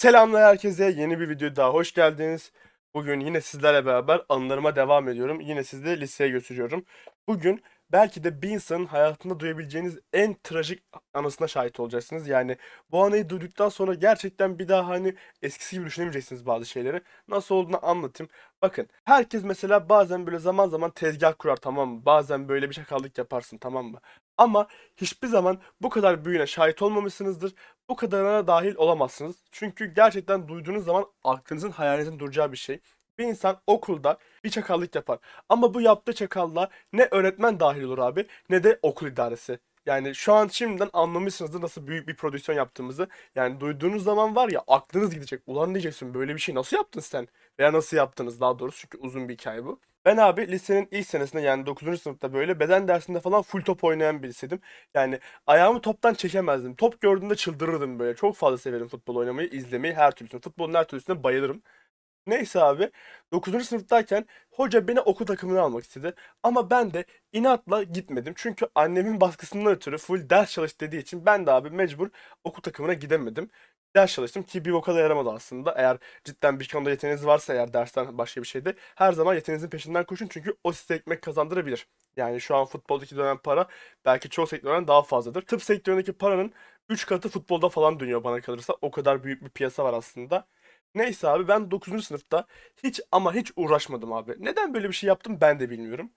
Selamlar herkese. Yeni bir video daha hoş geldiniz. Bugün yine sizlerle beraber anılarıma devam ediyorum. Yine sizi liseye götürüyorum. Bugün belki de bir insanın hayatında duyabileceğiniz en trajik anısına şahit olacaksınız. Yani bu anıyı duyduktan sonra gerçekten bir daha hani eskisi gibi düşünemeyeceksiniz bazı şeyleri. Nasıl olduğunu anlatayım. Bakın herkes mesela bazen böyle zaman zaman tezgah kurar tamam mı? Bazen böyle bir şakallık yaparsın tamam mı? Ama hiçbir zaman bu kadar büyüğüne şahit olmamışsınızdır bu kadarına dahil olamazsınız. Çünkü gerçekten duyduğunuz zaman aklınızın hayalinizin duracağı bir şey. Bir insan okulda bir çakallık yapar. Ama bu yaptığı çakallığa ne öğretmen dahil olur abi ne de okul idaresi. Yani şu an şimdiden anlamışsınızdır nasıl büyük bir prodüksiyon yaptığımızı. Yani duyduğunuz zaman var ya aklınız gidecek. Ulan diyeceksin böyle bir şey nasıl yaptın sen? Veya nasıl yaptınız daha doğrusu çünkü uzun bir hikaye bu. Ben abi lisenin ilk senesinde yani 9. sınıfta böyle beden dersinde falan full top oynayan birisiydim. Yani ayağımı toptan çekemezdim. Top gördüğümde çıldırırdım böyle. Çok fazla severim futbol oynamayı, izlemeyi, her türlüsünü. Futbolun her türlüsüne bayılırım. Neyse abi 9. sınıftayken hoca beni okul takımına almak istedi. Ama ben de inatla gitmedim. Çünkü annemin baskısından ötürü full ders çalış dediği için ben de abi mecbur okul takımına gidemedim. Ders çalıştım ki bir boka da yaramadı aslında. Eğer cidden bir konuda yeteneğiniz varsa eğer dersten başka bir şeyde her zaman yeteneğinizin peşinden koşun çünkü o size ekmek kazandırabilir. Yani şu an futboldaki dönen para belki çoğu sektörden daha fazladır. Tıp sektöründeki paranın 3 katı futbolda falan dönüyor bana kalırsa. O kadar büyük bir piyasa var aslında. Neyse abi ben 9. sınıfta hiç ama hiç uğraşmadım abi. Neden böyle bir şey yaptım ben de bilmiyorum.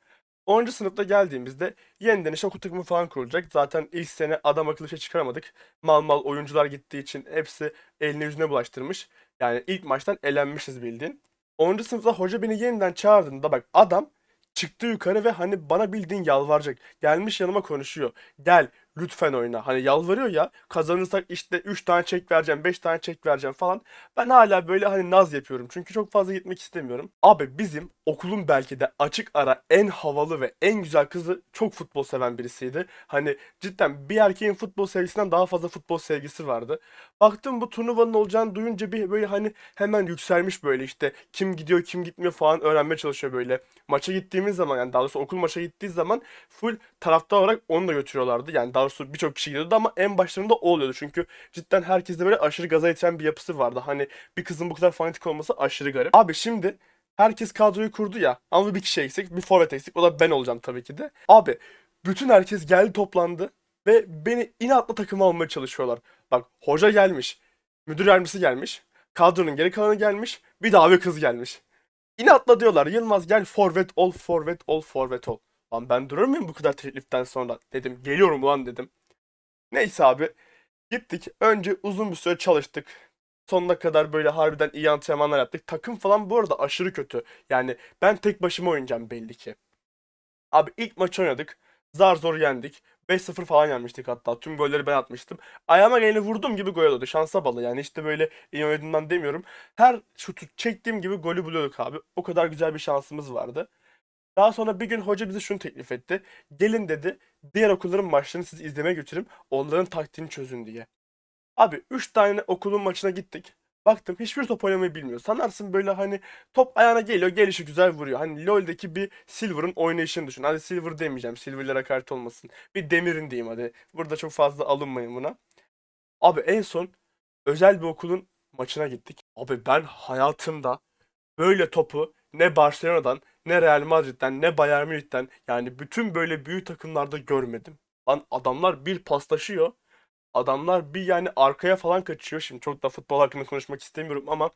10. sınıfta geldiğimizde yeniden işte okul takımı falan kurulacak. Zaten ilk sene adam akıllı şey çıkaramadık. Mal mal oyuncular gittiği için hepsi eline yüzüne bulaştırmış. Yani ilk maçtan elenmişiz bildiğin. 10. sınıfta hoca beni yeniden çağırdığında bak adam çıktı yukarı ve hani bana bildiğin yalvaracak. Gelmiş yanıma konuşuyor. Gel lütfen oyna. Hani yalvarıyor ya kazanırsak işte 3 tane çek vereceğim 5 tane çek vereceğim falan. Ben hala böyle hani naz yapıyorum. Çünkü çok fazla gitmek istemiyorum. Abi bizim okulun belki de açık ara en havalı ve en güzel kızı çok futbol seven birisiydi. Hani cidden bir erkeğin futbol sevgisinden daha fazla futbol sevgisi vardı. Baktım bu turnuvanın olacağını duyunca bir böyle hani hemen yükselmiş böyle işte kim gidiyor kim gitmiyor falan öğrenmeye çalışıyor böyle. Maça gittiğimiz zaman yani daha doğrusu okul maça gittiği zaman full taraftar olarak onu da götürüyorlardı. Yani daha doğrusu birçok kişi gidiyordu ama en başlarında o oluyordu. Çünkü cidden herkeste böyle aşırı gaza iten bir yapısı vardı. Hani bir kızın bu kadar fanatik olması aşırı garip. Abi şimdi herkes kadroyu kurdu ya ama bir kişi eksik bir forvet eksik o da ben olacağım tabii ki de. Abi bütün herkes geldi toplandı ve beni inatla takıma almaya çalışıyorlar. Bak hoca gelmiş, müdür yardımcısı gelmiş, kadronun geri kalanı gelmiş, bir daha bir kız gelmiş. İnatla diyorlar Yılmaz gel forvet ol, forvet ol, forvet ol. Lan ben durur muyum bu kadar tekliften sonra? Dedim geliyorum ulan dedim. Neyse abi gittik. Önce uzun bir süre çalıştık. Sonuna kadar böyle harbiden iyi antrenmanlar yaptık. Takım falan bu arada aşırı kötü. Yani ben tek başıma oynayacağım belli ki. Abi ilk maç oynadık. Zar zor yendik. 5-0 falan yenmiştik hatta. Tüm golleri ben atmıştım. Ayağıma geleni vurduğum gibi gol oldu. Şansa bağlı yani. işte böyle iyi oynadığımdan demiyorum. Her şutu çektiğim gibi golü buluyorduk abi. O kadar güzel bir şansımız vardı. Daha sonra bir gün hoca bize şunu teklif etti. Gelin dedi diğer okulların maçlarını siz izlemeye götürün. Onların taktiğini çözün diye. Abi 3 tane okulun maçına gittik. Baktım hiçbir top oynamayı bilmiyor. Sanarsın böyle hani top ayağına geliyor gelişi güzel vuruyor. Hani LoL'deki bir Silver'ın oynayışını düşün. Hadi Silver demeyeceğim. Silver'lara hakaret olmasın. Bir Demir'in diyeyim hadi. Burada çok fazla alınmayın buna. Abi en son özel bir okulun maçına gittik. Abi ben hayatımda böyle topu ne Barcelona'dan ne Real Madrid'den ne Bayern Münih'ten yani bütün böyle büyük takımlarda görmedim. Lan adamlar bir paslaşıyor. Adamlar bir yani arkaya falan kaçıyor. Şimdi çok da futbol hakkında konuşmak istemiyorum ama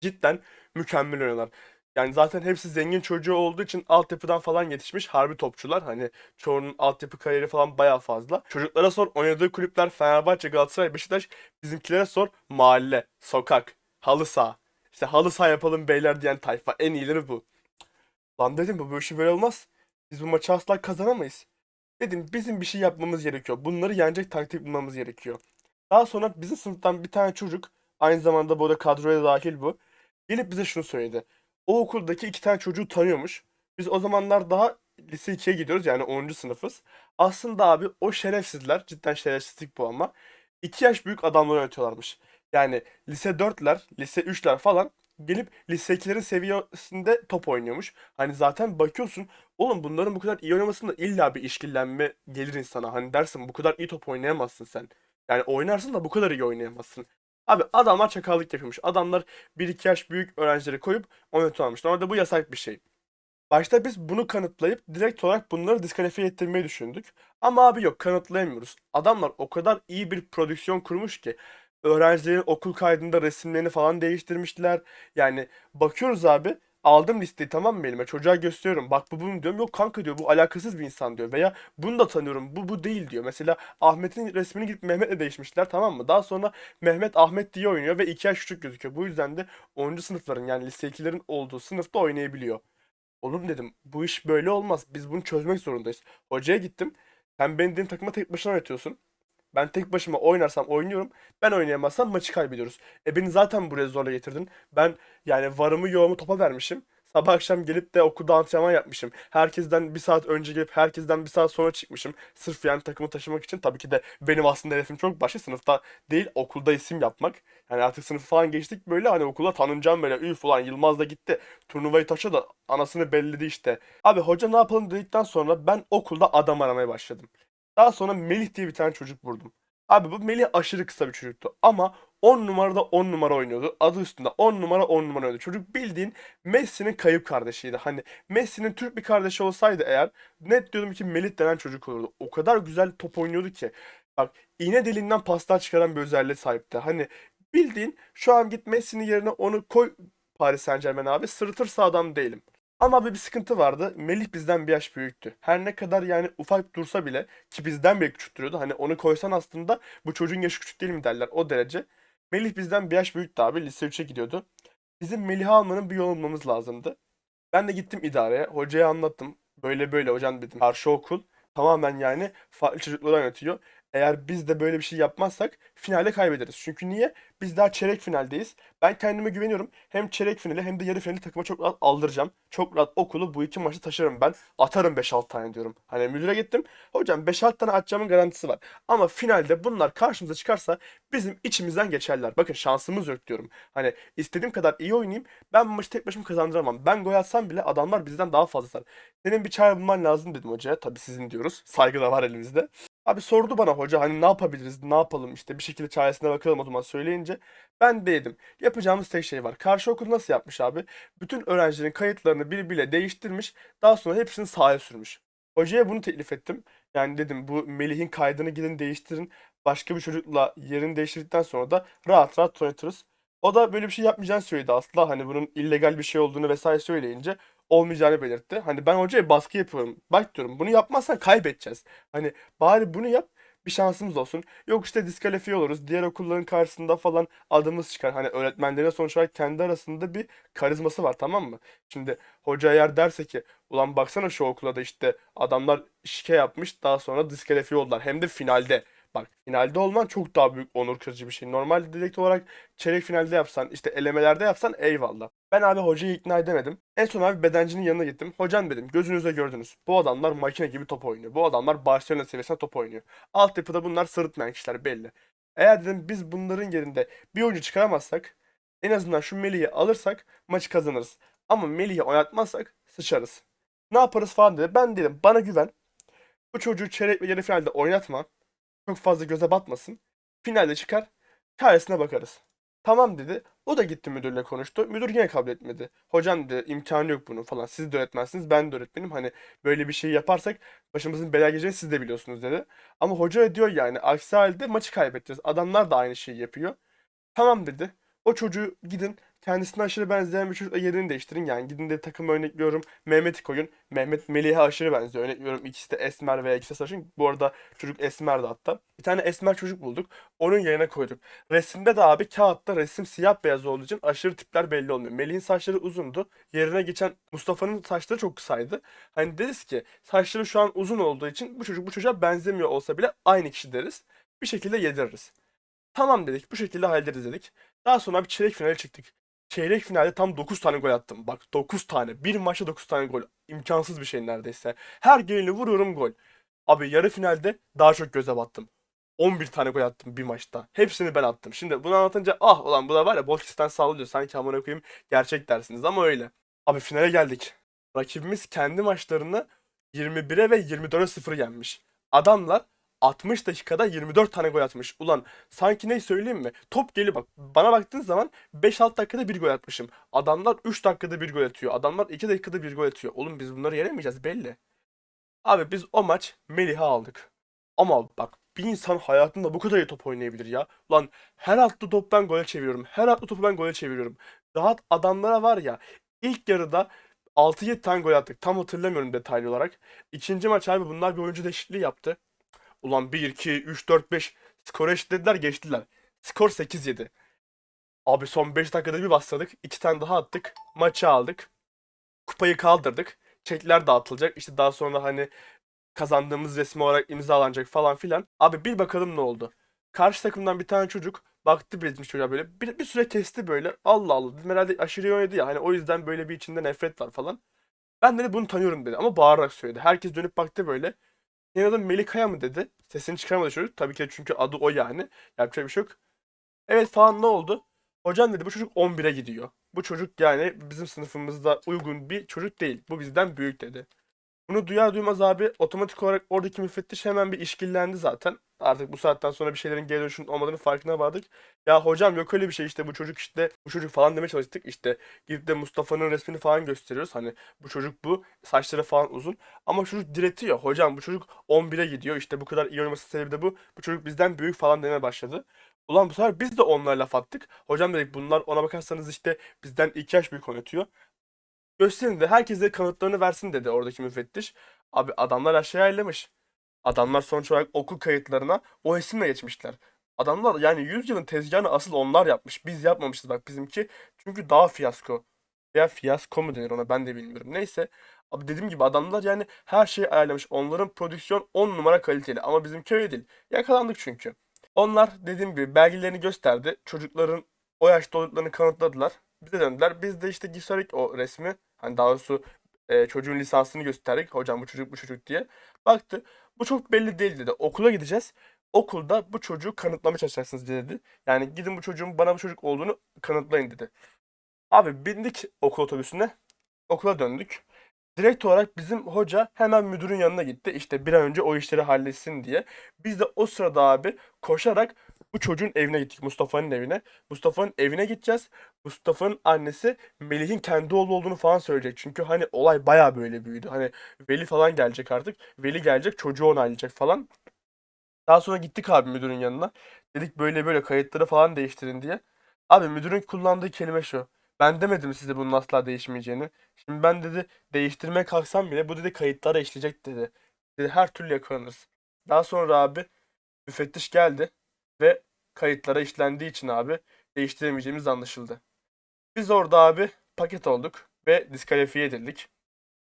cidden mükemmel oynuyorlar. Yani zaten hepsi zengin çocuğu olduğu için altyapıdan falan yetişmiş harbi topçular. Hani çoğunun altyapı kariyeri falan baya fazla. Çocuklara sor oynadığı kulüpler Fenerbahçe, Galatasaray, Beşiktaş. Bizimkilere sor mahalle, sokak, halı saha. İşte halı saha yapalım beyler diyen tayfa. En iyileri bu. Lan dedim bu, bu işi böyle olmaz. Biz bu maçı asla kazanamayız. Dedim bizim bir şey yapmamız gerekiyor. Bunları yenecek taktik bulmamız gerekiyor. Daha sonra bizim sınıftan bir tane çocuk aynı zamanda bu arada kadroya dahil bu. Gelip bize şunu söyledi. O okuldaki iki tane çocuğu tanıyormuş. Biz o zamanlar daha lise 2'ye gidiyoruz yani 10. sınıfız. Aslında abi o şerefsizler cidden şerefsizlik bu ama 2 yaş büyük adamları yönetiyorlarmış. Yani lise 4'ler, lise 3'ler falan gelip lise 2'lerin seviyesinde top oynuyormuş. Hani zaten bakıyorsun oğlum bunların bu kadar iyi oynamasında illa bir işkillenme gelir insana. Hani dersin bu kadar iyi top oynayamazsın sen. Yani oynarsın da bu kadar iyi oynayamazsın. Abi adamlar çakallık yapıyormuş. Adamlar 1-2 yaş büyük öğrencileri koyup almış. Normalde bu yasak bir şey. Başta biz bunu kanıtlayıp direkt olarak bunları diskalifiye ettirmeyi düşündük. Ama abi yok kanıtlayamıyoruz. Adamlar o kadar iyi bir prodüksiyon kurmuş ki öğrencilerin okul kaydında resimlerini falan değiştirmişler. Yani bakıyoruz abi aldım listeyi tamam mı elime çocuğa gösteriyorum bak bu bunu diyorum yok kanka diyor bu alakasız bir insan diyor veya bunu da tanıyorum bu bu değil diyor. Mesela Ahmet'in resmini gidip Mehmet'le değişmişler tamam mı? Daha sonra Mehmet Ahmet diye oynuyor ve 2 yaş küçük gözüküyor. Bu yüzden de 10. sınıfların yani lise 2'lerin olduğu sınıfta oynayabiliyor. Oğlum dedim bu iş böyle olmaz. Biz bunu çözmek zorundayız. Hocaya gittim. Sen beni dedim takıma tek başına oynatıyorsun. Ben tek başıma oynarsam oynuyorum. Ben oynayamazsam maçı kaybediyoruz. E beni zaten buraya zorla getirdin. Ben yani varımı yoğumu topa vermişim. Sabah akşam gelip de okulda antrenman yapmışım. Herkesten bir saat önce gelip herkesten bir saat sonra çıkmışım. Sırf yani takımı taşımak için. Tabii ki de benim aslında hedefim çok başka. Sınıfta değil okulda isim yapmak. Yani artık sınıfı falan geçtik böyle hani okulda tanınacağım böyle. Üf ulan Yılmaz da gitti. Turnuvayı taşıdı da anasını belledi işte. Abi hoca ne yapalım dedikten sonra ben okulda adam aramaya başladım. Daha sonra Melih diye bir tane çocuk vurdum. Abi bu Melih aşırı kısa bir çocuktu ama 10 numarada 10 numara oynuyordu. Adı üstünde 10 numara 10 numara oynuyordu. Çocuk bildiğin Messi'nin kayıp kardeşiydi. Hani Messi'nin Türk bir kardeşi olsaydı eğer net diyordum ki Melih denen çocuk olurdu. O kadar güzel top oynuyordu ki. Bak iğne deliğinden paslar çıkaran bir özelliğe sahipti. Hani bildiğin şu an git Messi'nin yerine onu koy Paris Saint-Germain abi sırıtırsa adam değilim. Ama bir, bir sıkıntı vardı. Melih bizden bir yaş büyüktü. Her ne kadar yani ufak dursa bile ki bizden bile küçük. Hani onu koysan aslında bu çocuğun yaşı küçük değil mi derler o derece. Melih bizden bir yaş büyüktü abi. Lise 3'e gidiyordu. Bizim Melih'i almanın bir yolu bulmamız lazımdı. Ben de gittim idareye. Hocaya anlattım. Böyle böyle hocam dedim. Karşı okul tamamen yani farklı çocukları oynatıyor. Eğer biz de böyle bir şey yapmazsak finalde kaybederiz. Çünkü niye? Biz daha çeyrek finaldeyiz. Ben kendime güveniyorum. Hem çeyrek finali hem de yarı finali takıma çok rahat aldıracağım. Çok rahat okulu bu iki maçı taşırım ben. Atarım 5-6 tane diyorum. Hani müdüre gittim. Hocam 5-6 tane atacağımın garantisi var. Ama finalde bunlar karşımıza çıkarsa bizim içimizden geçerler. Bakın şansımız yok diyorum. Hani istediğim kadar iyi oynayayım. Ben bu maçı tek başıma kazandıramam. Ben gol atsam bile adamlar bizden daha fazla. Senin bir çare bulman lazım dedim hocaya. Tabii sizin diyoruz. Saygı da var elimizde. Abi sordu bana hoca hani ne yapabiliriz, ne yapalım işte bir şekilde çaresine bakalım o zaman söyleyince. Ben de dedim yapacağımız tek şey var. Karşı okul nasıl yapmış abi? Bütün öğrencilerin kayıtlarını birbiriyle değiştirmiş. Daha sonra hepsini sahaya sürmüş. Hocaya bunu teklif ettim. Yani dedim bu Melih'in kaydını gidin değiştirin. Başka bir çocukla yerini değiştirdikten sonra da rahat rahat oynatırız. O da böyle bir şey yapmayacağını söyledi aslında. Hani bunun illegal bir şey olduğunu vesaire söyleyince olmayacağını belirtti. Hani ben hocaya baskı yapıyorum. Bak diyorum bunu yapmazsan kaybedeceğiz. Hani bari bunu yap bir şansımız olsun. Yok işte diskalifiye oluruz. Diğer okulların karşısında falan adımız çıkar. Hani öğretmenlerin sonuç olarak kendi arasında bir karizması var tamam mı? Şimdi hoca eğer derse ki ulan baksana şu okula da işte adamlar şike yapmış daha sonra diskalifiye oldular. Hem de finalde. Bak finalde olman çok daha büyük onur kırıcı bir şey. Normalde direkt olarak çeyrek finalde yapsan işte elemelerde yapsan eyvallah. Ben abi hocayı ikna edemedim. En son abi bedencinin yanına gittim. Hocam dedim gözünüzle gördünüz. Bu adamlar makine gibi top oynuyor. Bu adamlar Barcelona seviyesinde top oynuyor. Altyapıda bunlar sırıtmayan kişiler belli. Eğer dedim biz bunların yerinde bir oyuncu çıkaramazsak en azından şu Melih'i alırsak maçı kazanırız. Ama Melih'i oynatmazsak sıçarız. Ne yaparız falan dedi. Ben dedim bana güven. Bu çocuğu çeyrek ve yarı finalde oynatma. Çok fazla göze batmasın. Finalde çıkar. Çaresine bakarız. Tamam dedi. O da gitti müdürle konuştu. Müdür yine kabul etmedi. Hocam dedi imkanı yok bunun falan. Siz de öğretmensiniz ben de öğretmenim. Hani böyle bir şey yaparsak başımızın belaya geleceğini siz de biliyorsunuz dedi. Ama hoca diyor yani aksi halde maçı kaybedeceğiz. Adamlar da aynı şeyi yapıyor. Tamam dedi. O çocuğu gidin kendisine aşırı benzeyen bir çocukla yerini değiştirin. Yani gidin de takım örnekliyorum. Mehmet'i koyun. Mehmet Melih'e aşırı benziyor. Örnek veriyorum ikisi de esmer veya ikisi de sarışın. Bu arada çocuk esmerdi hatta. Bir tane esmer çocuk bulduk. Onun yerine koyduk. Resimde de abi kağıtta resim siyah beyaz olduğu için aşırı tipler belli olmuyor. Melih'in saçları uzundu. Yerine geçen Mustafa'nın saçları çok kısaydı. Hani deriz ki saçları şu an uzun olduğu için bu çocuk bu çocuğa benzemiyor olsa bile aynı kişi deriz. Bir şekilde yediririz. Tamam dedik bu şekilde hallederiz dedik. Daha sonra bir çeyrek finale çıktık. Çeyrek finalde tam 9 tane gol attım. Bak 9 tane. Bir maçta 9 tane gol. İmkansız bir şey neredeyse. Her gelini vuruyorum gol. Abi yarı finalde daha çok göze battım. 11 tane gol attım bir maçta. Hepsini ben attım. Şimdi bunu anlatınca ah ulan bu da var ya boş kisten sallıyor. Sanki amına koyayım gerçek dersiniz ama öyle. Abi finale geldik. Rakibimiz kendi maçlarını 21'e ve 24'e 0 yenmiş. Adamlar 60 dakikada 24 tane gol atmış. Ulan sanki ne söyleyeyim mi? Top geliyor bak. Bana baktığın zaman 5-6 dakikada bir gol atmışım. Adamlar 3 dakikada bir gol atıyor. Adamlar 2 dakikada bir gol atıyor. Oğlum biz bunları yenemeyeceğiz belli. Abi biz o maç Melih'i aldık. Ama bak bir insan hayatında bu kadar iyi top oynayabilir ya. Lan her attığı top ben gole çeviriyorum. Her attığı topu ben gole çeviriyorum. Rahat adamlara var ya ilk yarıda 6-7 tane gol attık. Tam hatırlamıyorum detaylı olarak. İkinci maç abi bunlar bir oyuncu değişikliği yaptı. Ulan 1, 2, 3, 4, 5 skor eşitlediler geçtiler. Skor 8-7. Abi son 5 dakikada bir bastırdık. 2 tane daha attık. Maçı aldık. Kupayı kaldırdık. Çekler dağıtılacak. İşte daha sonra hani kazandığımız resmi olarak imzalanacak falan filan. Abi bir bakalım ne oldu. Karşı takımdan bir tane çocuk baktı bizim çocuğa böyle bir, bir süre kesti böyle. Allah Allah dedim herhalde aşırı oynadı ya hani o yüzden böyle bir içinde nefret var falan. Ben dedi bunu tanıyorum dedi ama bağırarak söyledi. Herkes dönüp baktı böyle. Senin adın Melikaya mı dedi. Sesini çıkarmadı çocuk. Tabii ki çünkü adı o yani. Yapacak bir şey yok. Evet falan ne oldu? Hocam dedi bu çocuk 11'e gidiyor. Bu çocuk yani bizim sınıfımızda uygun bir çocuk değil. Bu bizden büyük dedi. Bunu duyar duymaz abi otomatik olarak oradaki müfettiş hemen bir işkillendi zaten. Artık bu saatten sonra bir şeylerin geri dönüşünün olmadığını farkına vardık. Ya hocam yok öyle bir şey işte bu çocuk işte bu çocuk falan demeye çalıştık. İşte gidip de Mustafa'nın resmini falan gösteriyoruz. Hani bu çocuk bu saçları falan uzun. Ama çocuk diretiyor. Hocam bu çocuk 11'e gidiyor. İşte bu kadar iyi oynaması sebebi de bu. Bu çocuk bizden büyük falan demeye başladı. Ulan bu sefer biz de onlarla laf attık. Hocam dedik bunlar ona bakarsanız işte bizden 2 yaş büyük oynatıyor. Gösterin de herkese kanıtlarını versin dedi oradaki müfettiş. Abi adamlar aşağıya ellemiş. Adamlar sonuç olarak okul kayıtlarına o isimle geçmişler. Adamlar yani 100 yılın tezgahını asıl onlar yapmış. Biz yapmamışız bak bizimki. Çünkü daha fiyasko. Ya fiyasko mu denir ona ben de bilmiyorum. Neyse. Abi dediğim gibi adamlar yani her şeyi ayarlamış. Onların prodüksiyon 10 numara kaliteli ama bizimki öyle değil. Yakalandık çünkü. Onlar dediğim gibi belgelerini gösterdi. Çocukların o yaşta olduklarını kanıtladılar. Bize döndüler. Biz de işte gösterdik o resmi. Hani daha doğrusu e, çocuğun lisansını gösterdik. Hocam bu çocuk bu çocuk diye. Baktı. Bu çok belli değil dedi. Okula gideceğiz. Okulda bu çocuğu kanıtlamaya çalışacaksınız dedi. Yani gidin bu çocuğun bana bu çocuk olduğunu kanıtlayın dedi. Abi bindik okul otobüsüne. Okula döndük. Direkt olarak bizim hoca hemen müdürün yanına gitti. İşte bir an önce o işleri halletsin diye. Biz de o sırada abi koşarak bu çocuğun evine gittik. Mustafa'nın evine. Mustafa'nın evine gideceğiz. Mustafa'nın annesi Melih'in kendi oğlu olduğunu falan söyleyecek. Çünkü hani olay baya böyle büyüdü. Hani Veli falan gelecek artık. Veli gelecek çocuğu onaylayacak falan. Daha sonra gittik abi müdürün yanına. Dedik böyle böyle kayıtları falan değiştirin diye. Abi müdürün kullandığı kelime şu. Ben demedim size bunun asla değişmeyeceğini. Şimdi ben dedi değiştirmeye kalksam bile bu dedi kayıtlara işleyecek dedi. Dedi her türlü yakalanırız. Daha sonra abi müfettiş geldi ve kayıtlara işlendiği için abi değiştiremeyeceğimiz anlaşıldı. Biz orada abi paket olduk ve diskalifiye edildik.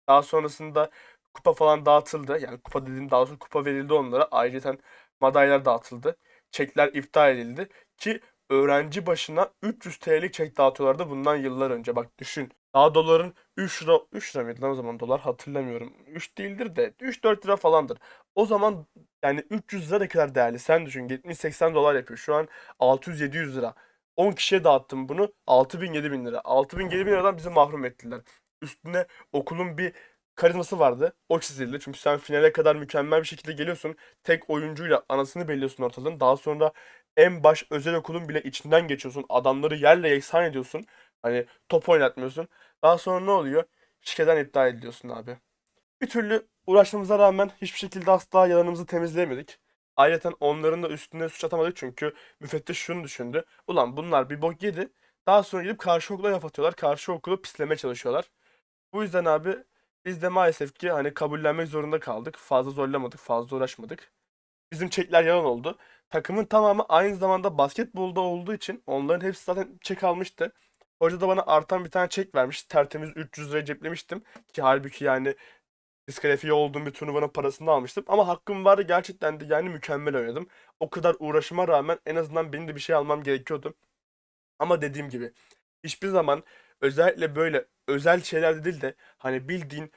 Daha sonrasında kupa falan dağıtıldı. Yani kupa dediğim daha sonra kupa verildi onlara. Ayrıca madalyalar dağıtıldı. Çekler iptal edildi. Ki öğrenci başına 300 TL'lik çek dağıtıyorlardı bundan yıllar önce. Bak düşün. Daha doların 3 lira 3 lira mıydı lan o zaman dolar hatırlamıyorum. 3 değildir de 3-4 lira falandır. O zaman yani 300 lira ne kadar değerli sen düşün 70-80 dolar yapıyor. Şu an 600-700 lira. 10 kişiye dağıttım bunu 6000-7000 lira. 6000-7000 liradan bizi mahrum ettiler. Üstüne okulun bir karizması vardı. O çizildi. Çünkü sen finale kadar mükemmel bir şekilde geliyorsun. Tek oyuncuyla anasını belliyorsun ortalığın. Daha sonra en baş özel okulun bile içinden geçiyorsun. Adamları yerle yeksan ediyorsun. Hani top oynatmıyorsun. Daha sonra ne oluyor? Şikeden iptal ediliyorsun abi. Bir türlü uğraşmamıza rağmen hiçbir şekilde asla yalanımızı temizleyemedik. Ayrıca onların da üstüne suç atamadık çünkü müfettiş şunu düşündü. Ulan bunlar bir bok yedi. Daha sonra gidip karşı okula laf atıyorlar. Karşı okulu pislemeye çalışıyorlar. Bu yüzden abi biz de maalesef ki hani kabullenmek zorunda kaldık. Fazla zorlamadık, fazla uğraşmadık. Bizim çekler yalan oldu. Takımın tamamı aynı zamanda basketbolda olduğu için onların hepsi zaten çek almıştı. Hoca da bana artan bir tane çek vermiş. Tertemiz 300 liraya ceplemiştim. Ki halbuki yani diskalifiye olduğum bir turnuvanın parasını almıştım. Ama hakkım vardı gerçekten de yani mükemmel oynadım. O kadar uğraşıma rağmen en azından benim de bir şey almam gerekiyordu. Ama dediğim gibi hiçbir zaman özellikle böyle özel şeyler değil de hani bildiğin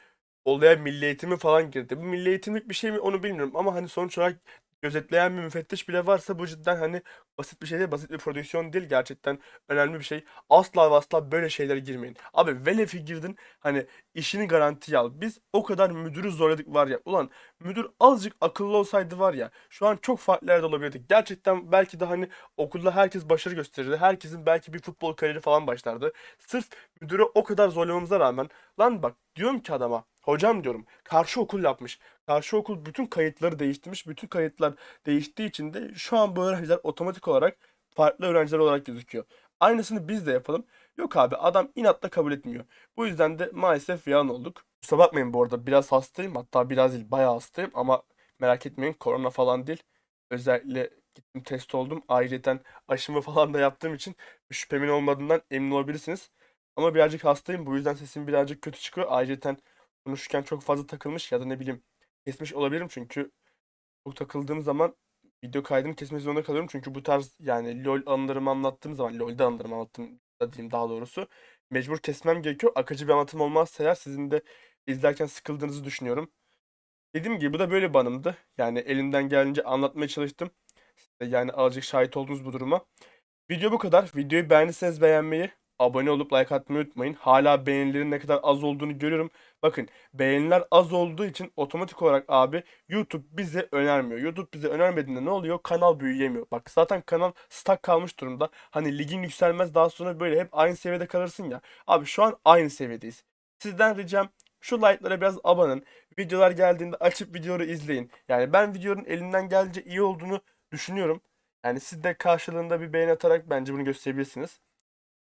olaya milli eğitimi falan girdi. Bu milli eğitimlik bir şey mi onu bilmiyorum ama hani sonuç olarak gözetleyen bir müfettiş bile varsa bu cidden hani basit bir şey değil, basit bir prodüksiyon değil. Gerçekten önemli bir şey. Asla ve asla böyle şeylere girmeyin. Abi velev girdin hani işini garantiye al. Biz o kadar müdürü zorladık var ya. Ulan müdür azıcık akıllı olsaydı var ya şu an çok farklı yerde olabilirdik. Gerçekten belki de hani okulda herkes başarı gösterirdi. Herkesin belki bir futbol kariyeri falan başlardı. Sırf müdürü o kadar zorlamamıza rağmen lan bak diyorum ki adama hocam diyorum karşı okul yapmış. Karşı okul bütün kayıtları değiştirmiş. Bütün kayıtlar değiştiği için de şu an bu öğrenciler otomatik olarak farklı öğrenciler olarak gözüküyor. Aynısını biz de yapalım. Yok abi adam inatla kabul etmiyor. Bu yüzden de maalesef yalan olduk. Kusura bakmayın bu arada biraz hastayım. Hatta biraz değil bayağı hastayım ama merak etmeyin korona falan değil. Özellikle gittim test oldum. Ayrıca aşımı falan da yaptığım için şüphemin olmadığından emin olabilirsiniz. Ama birazcık hastayım. Bu yüzden sesim birazcık kötü çıkıyor. Ayrıca konuşurken çok fazla takılmış ya da ne bileyim kesmiş olabilirim. Çünkü çok takıldığım zaman video kaydını kesmek zorunda kalıyorum. Çünkü bu tarz yani LoL anılarımı anlattığım zaman LoL'de anılarımı anlattığım da diyeyim daha doğrusu mecbur kesmem gerekiyor. Akıcı bir anlatım olmazsa eğer sizin de izlerken sıkıldığınızı düşünüyorum. Dediğim gibi bu da böyle bir anımdı. Yani elimden geldiğince anlatmaya çalıştım. Yani azıcık şahit oldunuz bu duruma. Video bu kadar. Videoyu beğendiyseniz beğenmeyi, abone olup like atmayı unutmayın. Hala beğenilerin ne kadar az olduğunu görüyorum. Bakın beğeniler az olduğu için otomatik olarak abi YouTube bize önermiyor. YouTube bize önermediğinde ne oluyor? Kanal büyüyemiyor. Bak zaten kanal stuck kalmış durumda. Hani ligin yükselmez daha sonra böyle hep aynı seviyede kalırsın ya. Abi şu an aynı seviyedeyiz. Sizden ricam şu like'lara biraz abanın. Videolar geldiğinde açıp videoları izleyin. Yani ben videonun elimden gelince iyi olduğunu düşünüyorum. Yani siz de karşılığında bir beğeni atarak bence bunu gösterebilirsiniz.